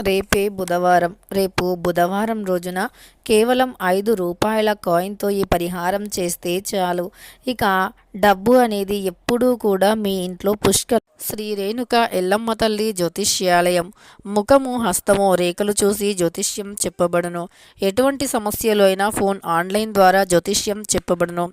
రేపే బుధవారం. రేపు బుధవారం రోజున కేవలం ఐదు రూపాయల కాయిన్తో ఈ పరిహారం చేస్తే చాలు. ఇక డబ్బు అనేది ఎప్పుడూ కూడా మీ ఇంట్లో పుష్కర శ్రీ రేణుక ఎల్లమ్మ తల్లి జ్యోతిష్యాలయం. ముఖము హస్తము రేఖలు చూసి జ్యోతిష్యం చెప్పబడును. ఎటువంటి సమస్యలు అయినా ఫోన్ ఆన్లైన్ ద్వారా జ్యోతిష్యం చెప్పబడును.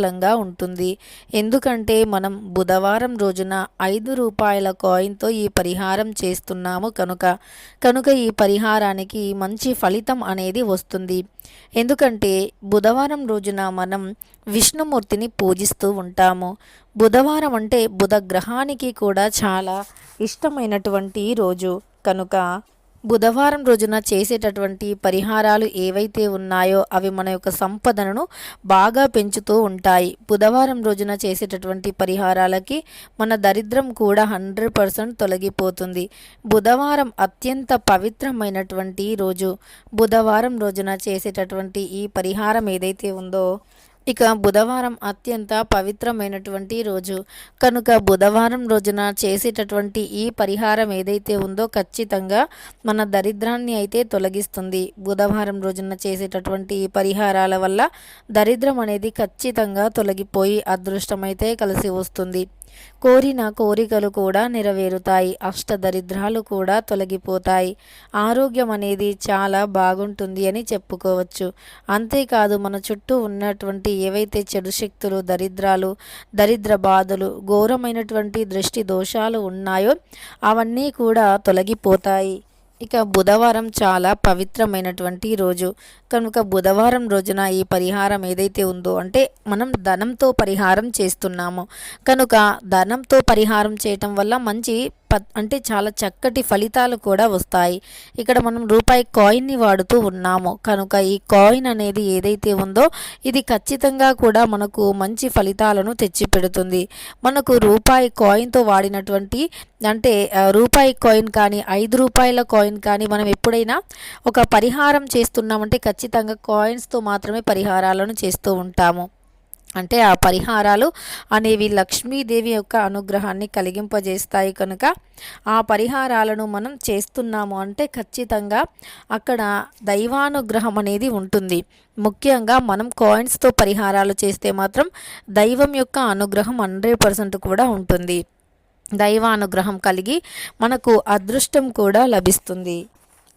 అనుకూలంగా ఉంటుంది. ఎందుకంటే మనం బుధవారం రోజున ఐదు రూపాయల కాయిన్తో ఈ పరిహారం చేస్తున్నాము కనుక. కనుక ఈ పరిహారానికి మంచి ఫలితం అనేది వస్తుంది. ఎందుకంటే బుధవారం రోజున మనం విష్ణుమూర్తిని పూజిస్తూ ఉంటాము. బుధవారం అంటే బుధ గ్రహానికి కూడా చాలా ఇష్టమైనటువంటి రోజు. కనుక బుధవారం రోజున చేసేటటువంటి పరిహారాలు ఏవైతే ఉన్నాయో అవి మన యొక్క సంపదను బాగా పెంచుతూ ఉంటాయి. బుధవారం రోజున చేసేటటువంటి పరిహారాలకి మన దరిద్రం కూడా హండ్రెడ్ పర్సెంట్ తొలగిపోతుంది. బుధవారం అత్యంత పవిత్రమైనటువంటి రోజు. బుధవారం రోజున చేసేటటువంటి ఈ పరిహారం ఏదైతే ఉందో ఇక బుధవారం అత్యంత పవిత్రమైనటువంటి రోజు. కనుక బుధవారం రోజున చేసేటటువంటి ఈ పరిహారం ఏదైతే ఉందో ఖచ్చితంగా మన దరిద్రాన్ని అయితే తొలగిస్తుంది. బుధవారం రోజున చేసేటటువంటి ఈ పరిహారాల వల్ల దరిద్రం అనేది ఖచ్చితంగా తొలగిపోయి అదృష్టమైతే కలిసి వస్తుంది. కోరిన కోరికలు కూడా నెరవేరుతాయి. అష్టదరిద్రాలు కూడా తొలగిపోతాయి. ఆరోగ్యం అనేది చాలా బాగుంటుంది అని చెప్పుకోవచ్చు. అంతేకాదు మన చుట్టూ ఉన్నటువంటి ఏవైతే చెడు శక్తులు దరిద్రాలు దరిద్ర బాధలు ఘోరమైనటువంటి దృష్టి దోషాలు ఉన్నాయో అవన్నీ కూడా తొలగిపోతాయి. ఇక బుధవారం చాలా పవిత్రమైనటువంటి రోజు. కనుక బుధవారం రోజున ఈ పరిహారం ఏదైతే ఉందో అంటే మనం ధనంతో పరిహారం చేస్తున్నాము. కనుక ధనంతో పరిహారం చేయటం వల్ల మంచి అంటే చాలా చక్కటి ఫలితాలు కూడా వస్తాయి. ఇక్కడ మనం రూపాయి కాయిన్ని వాడుతూ ఉన్నాము. కనుక ఈ కాయిన్ అనేది ఏదైతే ఉందో ఇది ఖచ్చితంగా కూడా మనకు మంచి ఫలితాలను తెచ్చిపెడుతుంది. మనకు రూపాయి కాయిన్తో వాడినటువంటి అంటే రూపాయి కాయిన్ కానీ ఐదు రూపాయల కాయిన్ కానీ మనం ఎప్పుడైనా ఒక పరిహారం చేస్తున్నామంటే ఖచ్చితంగా కాయిన్స్తో మాత్రమే పరిహారాలను చేస్తూ ఉంటాము. అంటే ఆ పరిహారాలు అనేవి లక్ష్మీదేవి యొక్క అనుగ్రహాన్ని కలిగింపజేస్తాయి కనుక ఆ పరిహారాలను మనం చేస్తున్నాము అంటే ఖచ్చితంగా అక్కడ దైవానుగ్రహం అనేది ఉంటుంది. ముఖ్యంగా మనం కాయిన్స్తో పరిహారాలు చేస్తే మాత్రం దైవం యొక్క అనుగ్రహం హండ్రెడ్ పర్సెంట్ కూడా ఉంటుంది. దైవానుగ్రహం కలిగి మనకు అదృష్టం కూడా లభిస్తుంది.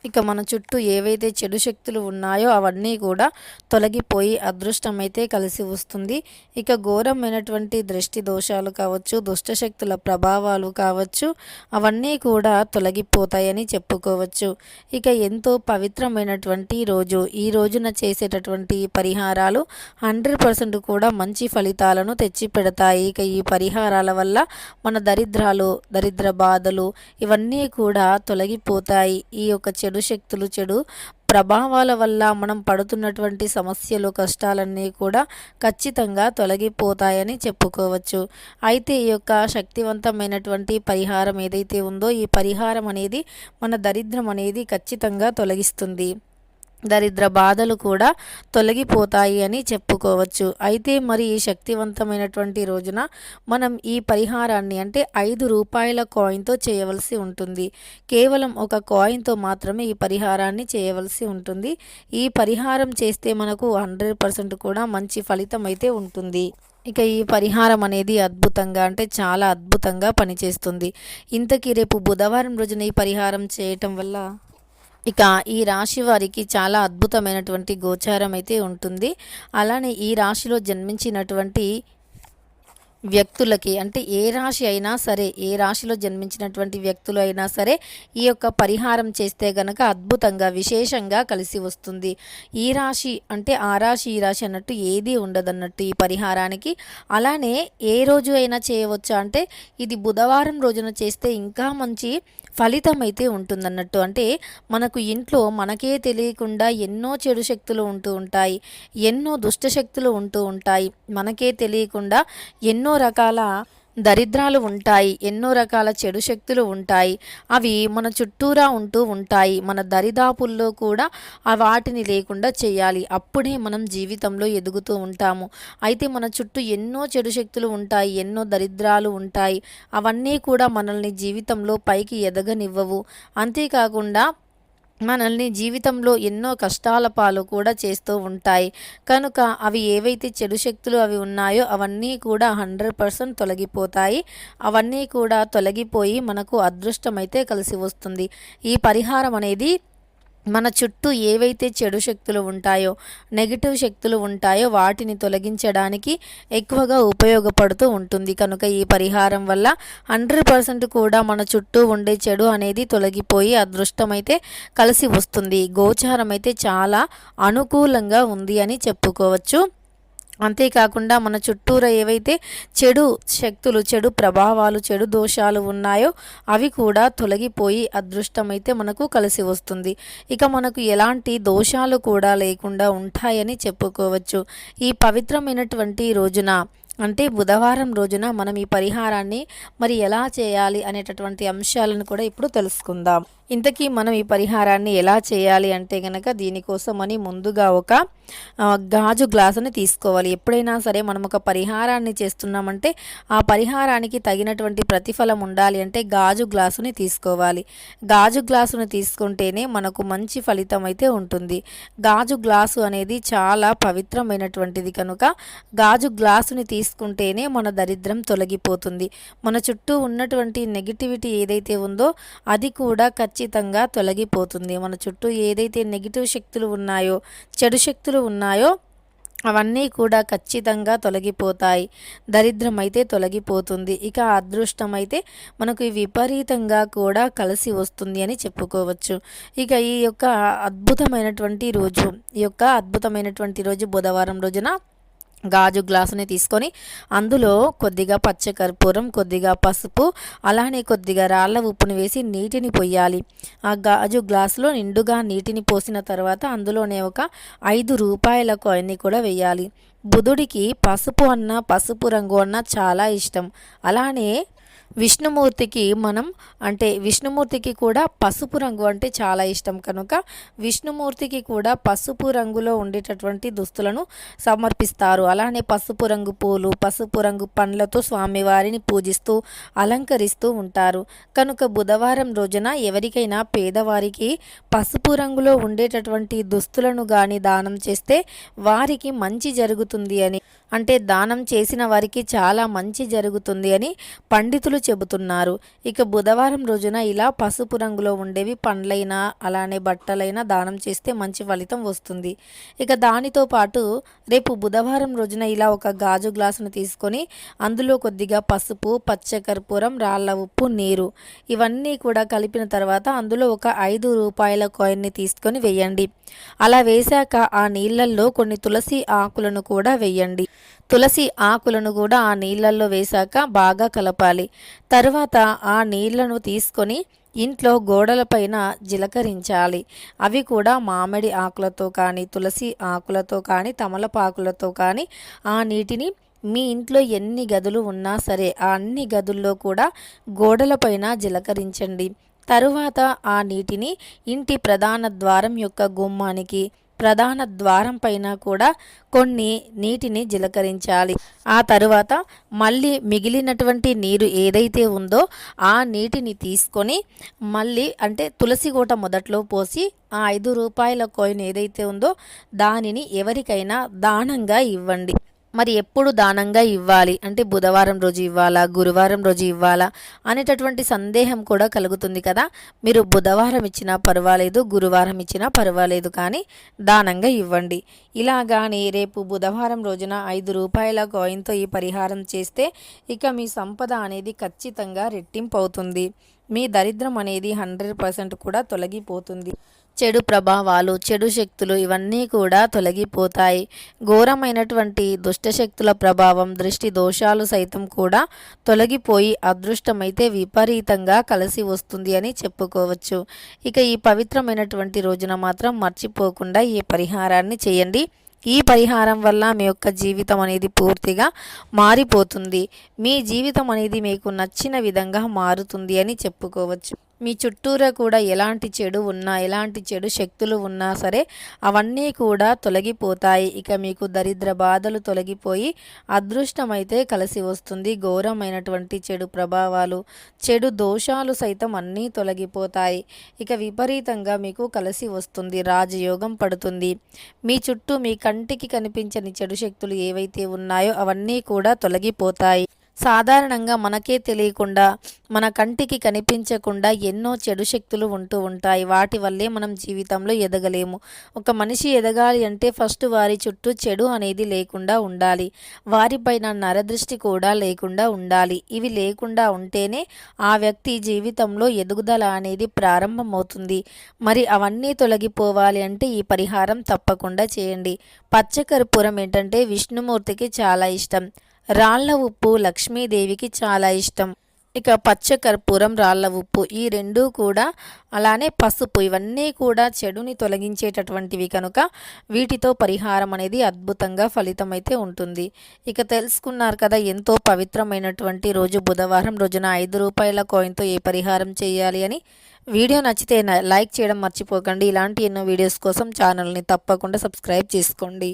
ఇక మన చుట్టూ ఏవైతే చెడు శక్తులు ఉన్నాయో అవన్నీ కూడా తొలగిపోయి అదృష్టం అయితే కలిసి వస్తుంది. ఇక ఘోరమైనటువంటి దృష్టి దోషాలు కావచ్చు దుష్టశక్తుల ప్రభావాలు కావచ్చు అవన్నీ కూడా తొలగిపోతాయని చెప్పుకోవచ్చు. ఇక ఎంతో పవిత్రమైనటువంటి రోజు. ఈ రోజున చేసేటటువంటి పరిహారాలు హండ్రెడ్ పర్సెంట్ కూడా మంచి ఫలితాలను తెచ్చి పెడతాయి ఇక ఈ పరిహారాల వల్ల మన దరిద్రాలు దరిద్ర బాధలు ఇవన్నీ కూడా తొలగిపోతాయి. ఈ యొక్క చెడు చెడు శక్తులు చెడు ప్రభావాల వల్ల మనం పడుతున్నటువంటి సమస్యలు కష్టాలన్నీ కూడా ఖచ్చితంగా తొలగిపోతాయని చెప్పుకోవచ్చు. అయితే ఈ యొక్క శక్తివంతమైనటువంటి పరిహారం ఏదైతే ఉందో ఈ పరిహారం అనేది మన దరిద్రం అనేది ఖచ్చితంగా తొలగిస్తుంది. దరిద్ర బాధలు కూడా తొలగిపోతాయి అని చెప్పుకోవచ్చు. అయితే మరి ఈ శక్తివంతమైనటువంటి రోజున మనం ఈ పరిహారాన్ని అంటే ఐదు రూపాయల కాయిన్తో చేయవలసి ఉంటుంది. కేవలం ఒక కాయిన్తో మాత్రమే ఈ పరిహారాన్ని చేయవలసి ఉంటుంది. ఈ పరిహారం చేస్తే మనకు హండ్రెడ్ పర్సెంట్ కూడా మంచి ఫలితం అయితే ఉంటుంది. ఇక ఈ పరిహారం అనేది అద్భుతంగా అంటే చాలా అద్భుతంగా పనిచేస్తుంది. ఇంతకీ రేపు బుధవారం రోజున ఈ పరిహారం చేయటం వల్ల ఇక ఈ రాశి వారికి చాలా అద్భుతమైనటువంటి గోచారం అయితే ఉంటుంది. అలానే ఈ రాశిలో జన్మించినటువంటి వ్యక్తులకి అంటే ఏ రాశి అయినా సరే ఏ రాశిలో జన్మించినటువంటి వ్యక్తులు అయినా సరే ఈ యొక్క పరిహారం చేస్తే గనక అద్భుతంగా విశేషంగా కలిసి వస్తుంది. ఈ రాశి అంటే ఆ రాశి ఈ రాశి అన్నట్టు ఏది ఉండదన్నట్టు ఈ పరిహారానికి. అలానే ఏ రోజు అయినా చేయవచ్చా అంటే ఇది బుధవారం రోజున చేస్తే ఇంకా మంచి ఫలితం అయితే ఉంటుందన్నట్టు. అంటే మనకు ఇంట్లో మనకే తెలియకుండా ఎన్నో చెడు శక్తులు ఉంటూ ఉంటాయి ఎన్నో దుష్ట శక్తులు ఉంటూ ఉంటాయి. మనకే తెలియకుండా ఎన్నో రకాల దరిద్రాలు ఉంటాయి ఎన్నో రకాల చెడు శక్తులు ఉంటాయి. అవి మన చుట్టూరా ఉంటూ ఉంటాయి. మన దరిదాపుల్లో కూడా ఆ వాటిని లేకుండా చేయాలి. అప్పుడే మనం జీవితంలో ఎదుగుతూ ఉంటాము. అయితే మన చుట్టూ ఎన్నో చెడు శక్తులు ఉంటాయి ఎన్నో దరిద్రాలు ఉంటాయి. అవన్నీ కూడా మనల్ని జీవితంలో పైకి ఎదగనివ్వవు. అంతేకాకుండా మనల్ని జీవితంలో ఎన్నో కష్టాల పాలు కూడా చేస్తూ ఉంటాయి. కనుక అవి ఏవైతే చెడు శక్తులు అవి ఉన్నాయో అవన్నీ కూడా హండ్రెడ్ పర్సెంట్ తొలగిపోతాయి. అవన్నీ కూడా తొలగిపోయి మనకు అదృష్టం అయితే కలిసి వస్తుంది. ఈ పరిహారం అనేది మన చుట్టూ ఏవైతే చెడు శక్తులు ఉంటాయో నెగిటివ్ శక్తులు ఉంటాయో వాటిని తొలగించడానికి ఎక్కువగా ఉపయోగపడుతూ ఉంటుంది. కనుక ఈ పరిహారం వల్ల హండ్రెడ్ పర్సెంట్ కూడా మన చుట్టూ ఉండే చెడు అనేది తొలగిపోయి అదృష్టమైతే కలిసి వస్తుంది. గోచారం అయితే చాలా అనుకూలంగా ఉంది అని చెప్పుకోవచ్చు. అంతేకాకుండా మన చుట్టూరా ఏవైతే చెడు శక్తులు చెడు ప్రభావాలు చెడు దోషాలు ఉన్నాయో అవి కూడా తొలగిపోయి అదృష్టమైతే మనకు కలిసి వస్తుంది. ఇక మనకు ఎలాంటి దోషాలు కూడా లేకుండా ఉంటాయని చెప్పుకోవచ్చు. ఈ పవిత్రమైనటువంటి రోజున అంటే బుధవారం రోజున మనం ఈ పరిహారాన్ని మరి ఎలా చేయాలి అనేటటువంటి అంశాలను కూడా ఇప్పుడు తెలుసుకుందాం. ఇంతకీ మనం ఈ పరిహారాన్ని ఎలా చేయాలి అంటే కనుక దీనికోసం అని ముందుగా ఒక గాజు గ్లాసుని తీసుకోవాలి. ఎప్పుడైనా సరే మనం ఒక పరిహారాన్ని చేస్తున్నామంటే ఆ పరిహారానికి తగినటువంటి ప్రతిఫలం ఉండాలి అంటే గాజు గ్లాసుని తీసుకోవాలి. గాజు గ్లాసుని తీసుకుంటేనే మనకు మంచి ఫలితం అయితే ఉంటుంది. గాజు గ్లాసు అనేది చాలా పవిత్రమైనటువంటిది కనుక గాజు గ్లాసుని తీసుకుంటేనే మన దరిద్రం తొలగిపోతుంది. మన చుట్టూ ఉన్నటువంటి నెగిటివిటీ ఏదైతే ఉందో అది కూడా ఖచ్చితంగా తొలగిపోతుంది. మన చుట్టూ ఏదైతే నెగిటివ్ శక్తులు ఉన్నాయో చెడు శక్తులు ఉన్నాయో అవన్నీ కూడా ఖచ్చితంగా తొలగిపోతాయి. దరిద్రం అయితే తొలగిపోతుంది. ఇక అదృష్టం అయితే మనకు విపరీతంగా కూడా కలిసి వస్తుంది అని చెప్పుకోవచ్చు. ఇక ఈ యొక్క అద్భుతమైనటువంటి రోజు ఈ యొక్క అద్భుతమైనటువంటి రోజు బుధవారం రోజున గాజు గ్లాసుని తీసుకొని అందులో కొద్దిగా పచ్చకర్పూరం కొద్దిగా పసుపు అలానే కొద్దిగా రాళ్ళ ఉప్పును వేసి నీటిని పొయ్యాలి. ఆ గాజు గ్లాసులో నిండుగా నీటిని పోసిన తర్వాత అందులోనే ఒక ఐదు రూపాయల కాయిన్ని కూడా వేయాలి. బుధుడికి పసుపు అన్న పసుపు రంగు అన్న చాలా ఇష్టం. అలానే విష్ణుమూర్తికి మనం అంటే విష్ణుమూర్తికి కూడా పసుపు రంగు అంటే చాలా ఇష్టం. కనుక విష్ణుమూర్తికి కూడా పసుపు రంగులో ఉండేటటువంటి దుస్తులను సమర్పిస్తారు. అలానే పసుపు రంగు పూలు పసుపు రంగు పండ్లతో స్వామివారిని పూజిస్తూ అలంకరిస్తూ ఉంటారు. కనుక బుధవారం రోజున ఎవరికైనా పేదవారికి పసుపు రంగులో ఉండేటటువంటి దుస్తులను కానీ దానం చేస్తే వారికి మంచి జరుగుతుంది అని అంటే దానం చేసిన వారికి చాలా మంచి జరుగుతుంది అని పండితులు చెబుతున్నారు. ఇక బుధవారం రోజున ఇలా పసుపు రంగులో ఉండేవి పండ్లైనా అలానే బట్టలైనా దానం చేస్తే మంచి ఫలితం వస్తుంది. ఇక దానితో పాటు రేపు బుధవారం రోజున ఇలా ఒక గాజు గ్లాసును తీసుకొని అందులో కొద్దిగా పసుపు పచ్చకర్పూరం రాళ్ళ ఉప్పు నీరు ఇవన్నీ కూడా కలిపిన తర్వాత అందులో ఒక ఐదు రూపాయల కాయిన్ని తీసుకొని వేయండి. అలా వేశాక ఆ నీళ్ళల్లో కొన్ని తులసి ఆకులను కూడా వేయండి. తులసి ఆకులను కూడా ఆ నీళ్ళల్లో వేశాక బాగా కలపాలి. తరువాత ఆ నీళ్ళను తీసుకొని ఇంట్లో గోడలపైన జిలకరించాలి. అవి కూడా మామిడి ఆకులతో కానీ తులసి ఆకులతో కానీ తమలపాకులతో కానీ ఆ నీటిని మీ ఇంట్లో ఎన్ని గదులు ఉన్నా సరే ఆ అన్ని గదుల్లో కూడా గోడలపైన జిలకరించండి. తరువాత ఆ నీటిని ఇంటి ప్రధాన ద్వారం యొక్క గుమ్మానికి ప్రధాన ద్వారం పైన కూడా కొన్ని నీటిని జిలకరించాలి. ఆ తరువాత మళ్ళీ మిగిలినటువంటి నీరు ఏదైతే ఉందో ఆ నీటిని తీసుకొని మళ్ళీ అంటే తులసి గోట మొదట్లో పోసి ఆ ఐదు రూపాయల కాయిన్ ఏదైతే ఉందో దానిని ఎవరికైనా దానంగా ఇవ్వండి. మరి ఎప్పుడు దానంగా ఇవ్వాలి? అంటే బుధవారం రోజు ఇవ్వాలా? గురువారం రోజు ఇవ్వాలా? అనేటటువంటి సందేహం కూడా కలుగుతుంది కదా. మీరు బుధవారం ఇచ్చినా పర్వాలేదు గురువారం ఇచ్చినా పర్వాలేదు కానీ దానంగా ఇవ్వండి. ఇలా కానీ రేపు బుధవారం రోజున ఐదు రూపాయల కాయిన్తో ఈ పరిహారం చేస్తే ఇక మీ సంపద అనేది ఖచ్చితంగా రెట్టింపు అవుతుంది. మీ దరిద్రం అనేది హండ్రెడ్ పర్సెంట్ కూడా తొలగిపోతుంది. చెడు ప్రభావాలు చెడు శక్తులు ఇవన్నీ కూడా తొలగిపోతాయి. ఘోరమైనటువంటి దుష్టశక్తుల ప్రభావం దృష్టి దోషాలు సైతం కూడా తొలగిపోయి అదృష్టమైతే విపరీతంగా కలిసి వస్తుంది అని చెప్పుకోవచ్చు. ఇక ఈ పవిత్రమైనటువంటి రోజున మాత్రం మర్చిపోకుండా ఈ పరిహారాన్ని చేయండి. ఈ పరిహారం వల్ల మీ యొక్క జీవితం అనేది పూర్తిగా మారిపోతుంది. మీ జీవితం అనేది మీకు నచ్చిన విధంగా మారుతుంది అని చెప్పుకోవచ్చు. మీ చుట్టూరా కూడా ఎలాంటి చెడు ఉన్నా ఎలాంటి చెడు శక్తులు ఉన్నా సరే అవన్నీ కూడా తొలగిపోతాయి. ఇక మీకు దరిద్ర బాధలు తొలగిపోయి అదృష్టమైతే కలిసి వస్తుంది. ఘోరమైనటువంటి చెడు ప్రభావాలు చెడు దోషాలు సైతం అన్నీ తొలగిపోతాయి. ఇక విపరీతంగా మీకు కలిసి వస్తుంది. రాజయోగం పడుతుంది. మీ చుట్టూ మీ కంటికి కనిపించని చెడు శక్తులు ఏవైతే ఉన్నాయో అవన్నీ కూడా తొలగిపోతాయి. సాధారణంగా మనకే తెలియకుండా మన కంటికి కనిపించకుండా ఎన్నో చెడు శక్తులు ఉంటూ ఉంటాయి. వాటి వల్లే మనం జీవితంలో ఎదగలేము. ఒక మనిషి ఎదగాలి అంటే ఫస్ట్ వారి చుట్టూ చెడు అనేది లేకుండా ఉండాలి. వారిపైన నరదృష్టి కూడా లేకుండా ఉండాలి. ఇవి లేకుండా ఉంటేనే ఆ వ్యక్తి జీవితంలో ఎదుగుదల అనేది ప్రారంభమవుతుంది. మరి అవన్నీ తొలగిపోవాలి అంటే ఈ పరిహారం తప్పకుండా చేయండి. పచ్చకర్పూరం ఏంటంటే విష్ణుమూర్తికి చాలా ఇష్టం. రాళ్ళ ఉప్పు లక్ష్మీదేవికి చాలా ఇష్టం. ఇక పచ్చ కర్పూరం రాళ్ళ ఉప్పు ఈ రెండూ కూడా అలానే పసుపు. ఇవన్నీ కూడా చెడుని తొలగించేటటువంటివి కనుక వీటితో పరిహారం అనేది అద్భుతంగా ఫలితం అయితే ఉంటుంది. ఇక తెలుసుకున్నారు కదా ఎంతో పవిత్రమైనటువంటి రోజు. బుధవారం రోజున ఐదు రూపాయల కాయిన్తో ఏ పరిహారం చేయాలి అని. వీడియో నచ్చితే లైక్ చేయడం మర్చిపోకండి. ఇలాంటి ఎన్నో వీడియోస్ కోసం ఛానల్ని తప్పకుండా సబ్స్క్రైబ్ చేసుకోండి.